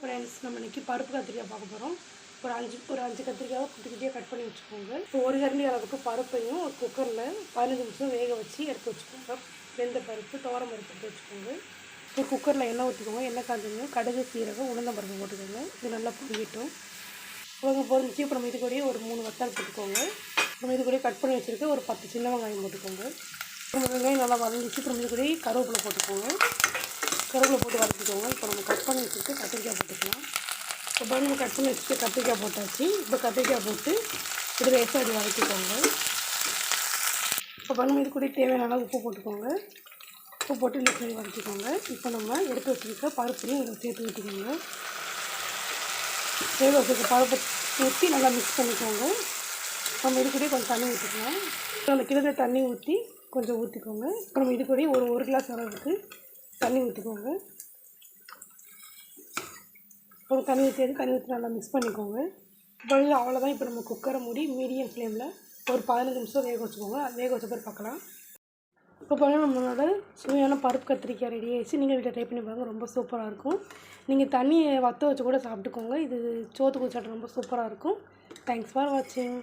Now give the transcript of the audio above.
Friends நம்ம இன்றைக்கி பருப்பு கத்திரிக்காய் பார்க்க போகிறோம் ஒரு அஞ்சு ஒரு அஞ்சு கத்திரிக்காவை குட்டி குட்டியாக கட் பண்ணி வச்சுக்கோங்க. இப்போ ஒரு கரண்டி அளவுக்கு பருப்பையும் ஒரு குக்கரில் பதினஞ்சு நிமிஷம் வேக வச்சு எடுத்து வச்சுக்கோங்க. வெந்த பருப்பு துவரம் பருப்பு எடுத்து வச்சுக்கோங்க. ஒரு குக்கரில் எண்ணெய் ஊற்றிக்கோங்க எண்ணெய் காய்ஞ்சணும் கடுகு சீரகம் உளுந்தம் பருப்பு போட்டுக்கோங்க. இது நல்லா பொரியட்டும் அவங்க பொரிஞ்சு அப்புறம் இது கூடயே ஒரு மூணு வத்தால் போட்டுக்கோங்க. அப்புறம் இது கூடயே கட் பண்ணி வச்சுருக்க ஒரு பத்து சின்ன வெங்காயம் போட்டுக்கோங்க. வெங்காயம் நல்லா வதங்கிச்சு திரும்ப கூட கூடயே கருவேப்பிலை போட்டுக்கோங்க. கருவேப்பிலை போட்டு வதக்கிக்கோங்க. இப்போ நம்ம கட் பண்ணி வச்சுட்டு கத்திரிக்காய் போட்டுக்கலாம். இப்போ பாருங்க நம்ம கட் பண்ணி வச்சுட்டு கத்திரிக்காய் போட்டாச்சு. இப்போ கத்திரிக்காய் போட்டு இது லேசாக வதக்கிக்கோங்க. இப்போ பாருங்க இது கூட தேவையான அளவு உப்பு போட்டுக்கோங்க. உப்பு போட்டு லேசாக வதக்கிக்கோங்க. இப்போ நம்ம எடுத்து வச்சுருக்க பருப்பையும் இதில் சேர்த்து ஊற்றிக்கோங்க சேர்த்து வச்சுருக்க பருப்பு ஊற்றி நல்லா மிக்ஸ் பண்ணிக்கோங்க. நம்ம இது கூட கொஞ்சம் தண்ணி ஊற்றிக்கலாம் அந்த கிலோ தண்ணி ஊற்றி கொஞ்சம் ஊற்றிக்கோங்க இப்போ நம்ம இது கூட ஒரு ஒரு கிளாஸ் அளவுக்கு தண்ணி ஊற்றிக்கோங்க அப்புறம் தண்ணி ஊற்றி தண்ணி ஊற்றி நல்லா மிக்ஸ் பண்ணிக்கோங்க. இப்போ அவ்வளோதான் இப்போ நம்ம குக்கரை மூடி மீடியம் ஃப்ளேமில் ஒரு பதினஞ்சு நிமிஷம் வேக வச்சுக்கோங்க. அது வேக வச்ச பிறகு பார்க்கலாம். இப்போ பாருங்கள் நம்மளோட சுவையான பருப்பு கத்திரிக்காய் ரெடி ஆகிடுச்சு நீங்கள் வீட்டில் ட்ரை பண்ணி பாருங்கள் ரொம்ப சூப்பராக இருக்கும். நீங்கள் தண்ணியை வற்ற வச்சு கூட சாப்பிட்டுக்கோங்க. இது சோத்து குச்சாட்டம் ரொம்ப சூப்பராக இருக்கும். தேங்க்ஸ் ஃபார் வாட்சிங்